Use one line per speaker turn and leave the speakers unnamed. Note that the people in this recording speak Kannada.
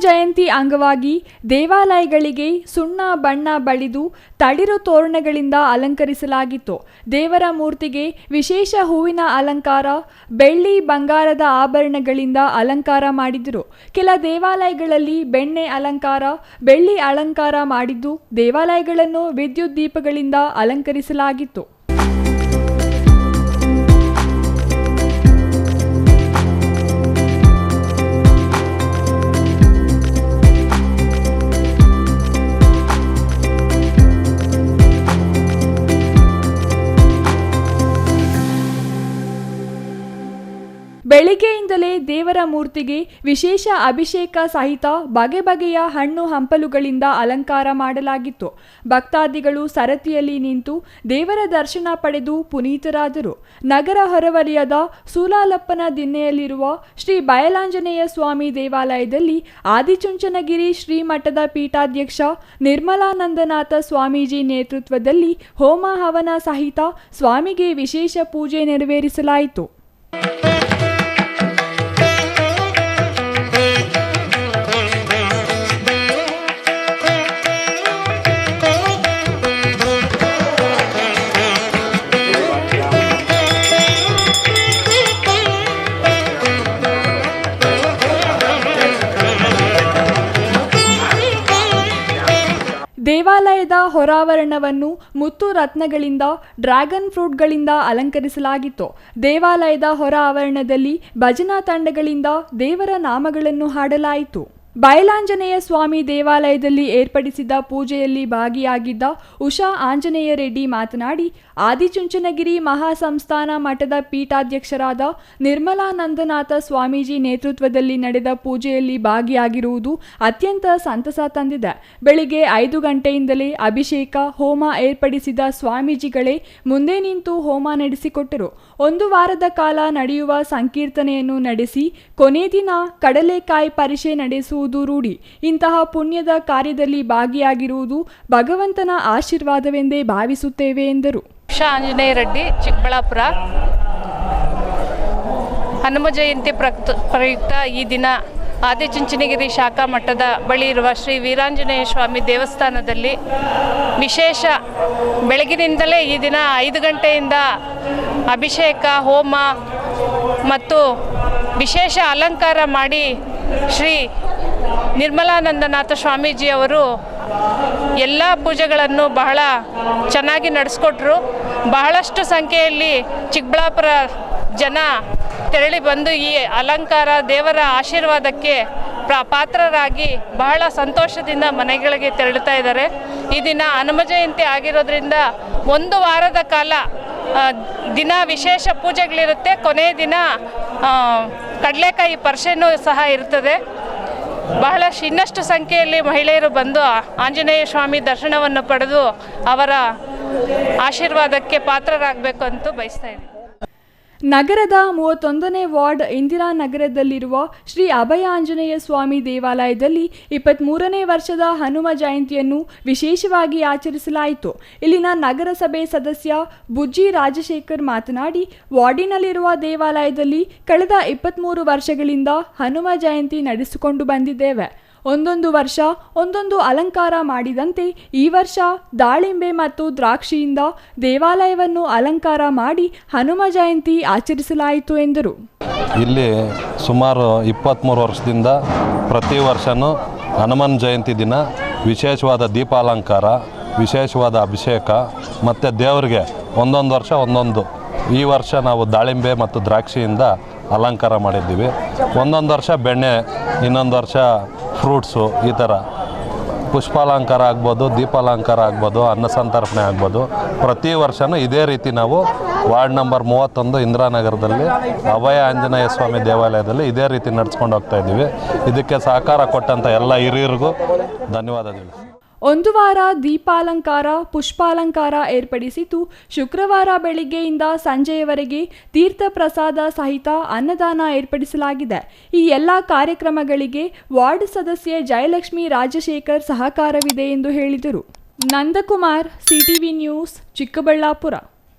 ಜಯಂತಿ ಅಂಗವಾಗಿ ದೇವಾಲಯಗಳಿಗೆ ಸುಣ್ಣ ಬಣ್ಣ ಬಳಿದು ತಳಿರು ತೋರಣಗಳಿಂದ ಅಲಂಕರಿಸಲಾಗಿತ್ತು. ದೇವರ ಮೂರ್ತಿಗೆ ವಿಶೇಷ ಹೂವಿನ ಅಲಂಕಾರ, ಬೆಳ್ಳಿ ಬಂಗಾರದ ಆಭರಣಗಳಿಂದ ಅಲಂಕಾರ ಮಾಡಿದರು. ಕೆಲ ದೇವಾಲಯಗಳಲ್ಲಿ ಬೆಣ್ಣೆ ಅಲಂಕಾರ, ಬೆಳ್ಳಿ ಅಲಂಕಾರ ಮಾಡಿದ್ದು ದೇವಾಲಯಗಳನ್ನು ವಿದ್ಯುತ್ ದೀಪಗಳಿಂದ ಅಲಂಕರಿಸಲಾಗಿತ್ತು. ಬೆಳಿಗ್ಗೆಯಿಂದಲೇ ದೇವರ ಮೂರ್ತಿಗೆ ವಿಶೇಷ ಅಭಿಷೇಕ ಸಹಿತ ಬಗೆ ಬಗೆಯ ಹಣ್ಣು ಹಂಪಲುಗಳಿಂದ ಅಲಂಕಾರ ಮಾಡಲಾಗಿತ್ತು. ಭಕ್ತಾದಿಗಳು ಸರತಿಯಲ್ಲಿ ನಿಂತು ದೇವರ ದರ್ಶನ ಪಡೆದು ಪುನೀತರಾದರು. ನಗರ ಹೊರವಲಯದ ಸೂಲಾಲಪ್ಪನ ದಿನ್ನೆಯಲ್ಲಿರುವ ಶ್ರೀ ಬಯಲಾಂಜನೇಯ ಸ್ವಾಮಿ ದೇವಾಲಯದಲ್ಲಿ ಆದಿಚುಂಚನಗಿರಿ ಶ್ರೀಮಠದ ಪೀಠಾಧ್ಯಕ್ಷ ನಿರ್ಮಲಾನಂದನಾಥ ಸ್ವಾಮೀಜಿ ನೇತೃತ್ವದಲ್ಲಿ ಹೋಮ ಹವನ ಸಹಿತ ಸ್ವಾಮಿಗೆ ವಿಶೇಷ ಪೂಜೆ ನೆರವೇರಿಸಲಾಯಿತು. ದೇವಾಲಯದ ಹೊರಾವರಣವನ್ನು ಮುತ್ತು ರತ್ನಗಳಿಂದ, ಡ್ರ್ಯಾಗನ್ ಫ್ರೂಟ್ಗಳಿಂದ ಅಲಂಕರಿಸಲಾಗಿತ್ತು. ದೇವಾಲಯದ ಹೊರ ಆವರಣದಲ್ಲಿ ಭಜನಾ ತಂಡಗಳಿಂದ ದೇವರ ನಾಮಗಳನ್ನು ಹಾಡಲಾಯಿತು. ಬಯಲಾಂಜನೇಯ ಸ್ವಾಮಿ ದೇವಾಲಯದಲ್ಲಿ ಏರ್ಪಡಿಸಿದ್ದ ಪೂಜೆಯಲ್ಲಿ ಭಾಗಿಯಾಗಿದ್ದ ಉಷಾ ಆಂಜನೇಯ ರೆಡ್ಡಿ ಮಾತನಾಡಿ, ಆದಿಚುಂಚನಗಿರಿ ಮಹಾಸಂಸ್ಥಾನ ಮಠದ ಪೀಠಾಧ್ಯಕ್ಷರಾದ ನಿರ್ಮಲಾನಂದನಾಥ ಸ್ವಾಮೀಜಿ ನೇತೃತ್ವದಲ್ಲಿ ನಡೆದ ಪೂಜೆಯಲ್ಲಿ ಭಾಗಿಯಾಗಿರುವುದು ಅತ್ಯಂತ ಸಂತಸ ತಂದಿದೆ. ಬೆಳಿಗ್ಗೆ ಐದು ಗಂಟೆಯಿಂದಲೇ ಅಭಿಷೇಕ, ಹೋಮ ಏರ್ಪಡಿಸಿದ ಸ್ವಾಮೀಜಿಗಳೇ ಮುಂದೆ ನಿಂತು ಹೋಮ ನಡೆಸಿಕೊಟ್ಟರು. ಒಂದು ವಾರದ ಕಾಲ ನಡೆಯುವ ಸಂಕೀರ್ತನೆಯನ್ನು ನಡೆಸಿ ಕೊನೆ ದಿನ ಕಡಲೆಕಾಯಿ ಪರಿಷೆ ನಡೆಸುವುದು ರೂಢಿ. ಇಂತಹ ಪುಣ್ಯದ ಕಾರ್ಯದಲ್ಲಿ ಭಾಗಿಯಾಗಿರುವುದು ಭಗವಂತನ ಆಶೀರ್ವಾದವೆಂದೇ ಭಾವಿಸುತ್ತೇವೆ ಎಂದರು.
ಆಂಜನೇಯ ರೆಡ್ಡಿ, ಚಿಕ್ಕಬಳ್ಳಾಪುರ. ಹನುಮ ಜಯಂತಿ ಪ್ರಯುಕ್ತ ಈ ದಿನ ಆದಿಚುಂಚನಗಿರಿ ಶಾಖಾ ಮಠದ ಬಳಿ ಇರುವ ಶ್ರೀ ವೀರಾಂಜನೇಯ ಸ್ವಾಮಿ ದೇವಸ್ಥಾನದಲ್ಲಿ ವಿಶೇಷ ಬೆಳಗಿನಿಂದಲೇ ಈ ದಿನ ಐದು ಗಂಟೆಯಿಂದ ಅಭಿಷೇಕ, ಹೋಮ ಮತ್ತು ವಿಶೇಷ ಅಲಂಕಾರ ಮಾಡಿ ಶ್ರೀ ನಿರ್ಮಲಾನಂದನಾಥ ಸ್ವಾಮೀಜಿಯವರು ಎಲ್ಲ ಪೂಜೆಗಳನ್ನು ಬಹಳ ಚೆನ್ನಾಗಿ ನಡೆಸ್ಕೊಟ್ರು. ಬಹಳಷ್ಟು ಸಂಖ್ಯೆಯಲ್ಲಿ ಚಿಕ್ಕಬಳ್ಳಾಪುರ ಜನ ತೆರಳಿ ಬಂದು ಈ ಅಲಂಕಾರ ದೇವರ ಆಶೀರ್ವಾದಕ್ಕೆ ಪಾತ್ರರಾಗಿ ಬಹಳ ಸಂತೋಷದಿಂದ ಮನೆಗಳಿಗೆ ತೆರಳುತ್ತಾ ಇದ್ದಾರೆ. ಈ ದಿನ ಹನುಮ ಜಯಂತಿ ಆಗಿರೋದ್ರಿಂದ ಒಂದು ವಾರದ ಕಾಲ ದಿನ ವಿಶೇಷ ಪೂಜೆಗಳಿರುತ್ತೆ. ಕೊನೆಯ ದಿನ ಕಡಲೆಕಾಯಿ ಪರಿಷೆನೂ ಸಹ ಇರ್ತದೆ. ಬಹಳಷ್ಟು ಇನ್ನಷ್ಟು ಸಂಖ್ಯೆಯಲ್ಲಿ ಮಹಿಳೆಯರು ಬಂದು ಆಂಜನೇಯ ಸ್ವಾಮಿ ದರ್ಶನವನ್ನು ಪಡೆದು ಅವರ ಆಶೀರ್ವಾದಕ್ಕೆ ಪಾತ್ರರಾಗಬೇಕು ಅಂತ ಬಯಸ್ತಾ ಇದ್ದೀನಿ.
ನಗರದ ಮೂವತ್ತೊಂದನೇ ವಾರ್ಡ್ ಇಂದಿರಾನಗರದಲ್ಲಿರುವ ಶ್ರೀ ಅಭಯ ಆಂಜನೇಯ ಸ್ವಾಮಿ ದೇವಾಲಯದಲ್ಲಿ ಇಪ್ಪತ್ತ್ಮೂರನೇ ವರ್ಷದ ಹನುಮ ಜಯಂತಿಯನ್ನು ವಿಶೇಷವಾಗಿ ಆಚರಿಸಲಾಯಿತು. ಇಲ್ಲಿನ ನಗರಸಭೆ ಸದಸ್ಯ ಬುಜ್ಜಿ ರಾಜಶೇಖರ್ ಮಾತನಾಡಿ, ವಾರ್ಡಿನಲ್ಲಿರುವ ದೇವಾಲಯದಲ್ಲಿ ಕಳೆದ ಇಪ್ಪತ್ತ್ಮೂರು ವರ್ಷಗಳಿಂದ ಹನುಮ ಜಯಂತಿ ನಡೆಸಿಕೊಂಡು ಬಂದಿದ್ದೇವೆ. ಒಂದೊಂದು ವರ್ಷ, ಒಂದೊಂದು ಅಲಂಕಾರ ಮಾಡಿದಂತೆ ಈ ವರ್ಷ ದಾಳಿಂಬೆ ಮತ್ತು ದ್ರಾಕ್ಷಿಯಿಂದ ದೇವಾಲಯವನ್ನು ಅಲಂಕಾರ ಮಾಡಿ ಹನುಮ ಜಯಂತಿ ಆಚರಿಸಲಾಯಿತು ಎಂದರು.
ಇಲ್ಲಿ ಸುಮಾರು ಇಪ್ಪತ್ತ್ಮೂರು ವರ್ಷದಿಂದ ಪ್ರತಿ ವರ್ಷವೂ ಹನುಮನ್ ಜಯಂತಿ ದಿನ ವಿಶೇಷವಾದ ದೀಪಾಲಂಕಾರ, ವಿಶೇಷವಾದ ಅಭಿಷೇಕ ಮತ್ತು ದೇವರಿಗೆ ಒಂದೊಂದು ವರ್ಷ ಒಂದೊಂದು. ಈ ವರ್ಷ ನಾವು ದಾಳಿಂಬೆ ಮತ್ತು ದ್ರಾಕ್ಷಿಯಿಂದ ಅಲಂಕಾರ ಮಾಡಿದ್ದೀವಿ. ಒಂದೊಂದು ವರ್ಷ ಬೆಣ್ಣೆ, ಇನ್ನೊಂದು ವರ್ಷ ಫ್ರೂಟ್ಸು ಈ ಥರ. ಪುಷ್ಪಾಲಂಕಾರ ಆಗ್ಬೋದು, ದೀಪಾಲಂಕಾರ ಆಗ್ಬೋದು, ಅನ್ನ ಸಂತರ್ಪಣೆ ಆಗ್ಬೋದು. ಪ್ರತಿ ವರ್ಷವೂ ಇದೇ ರೀತಿ ನಾವು ವಾರ್ಡ್ ನಂಬರ್ ಮೂವತ್ತೊಂದು ಇಂದಿರಾನಗರದಲ್ಲಿ ಅಭಯ ಆಂಜನೇಯ ಸ್ವಾಮಿ ದೇವಾಲಯದಲ್ಲಿ ಇದೇ ರೀತಿ ನಡೆಸ್ಕೊಂಡು ಹೋಗ್ತಾ ಇದ್ದೀವಿ. ಇದಕ್ಕೆ ಸಹಕಾರ ಕೊಟ್ಟಂಥ ಎಲ್ಲ ಹಿರಿಯರಿಗೂ ಧನ್ಯವಾದ ತಿಳಿಸಿ
ಒಂದು ವಾರ ದೀಪಾಲಂಕಾರ, ಪುಷ್ಪಾಲಂಕಾರ ಏರ್ಪಡಿಸಿದ್ದು ಶುಕ್ರವಾರ ಬೆಳಿಗ್ಗೆಯಿಂದ ಸಂಜೆಯವರೆಗೆ ತೀರ್ಥ ಪ್ರಸಾದ ಸಹಿತ ಅನ್ನದಾನ ಏರ್ಪಡಿಸಲಾಗಿದೆ. ಈ ಎಲ್ಲ ಕಾರ್ಯಕ್ರಮಗಳಿಗೆ ವಾರ್ಡ್ ಸದಸ್ಯೆ ಜಯಲಕ್ಷ್ಮಿ ರಾಜಶೇಖರ್ ಸಹಕಾರವಿದೆ ಎಂದು ಹೇಳಿದರು. Nandakumar, CTV news, Chikkaballapur.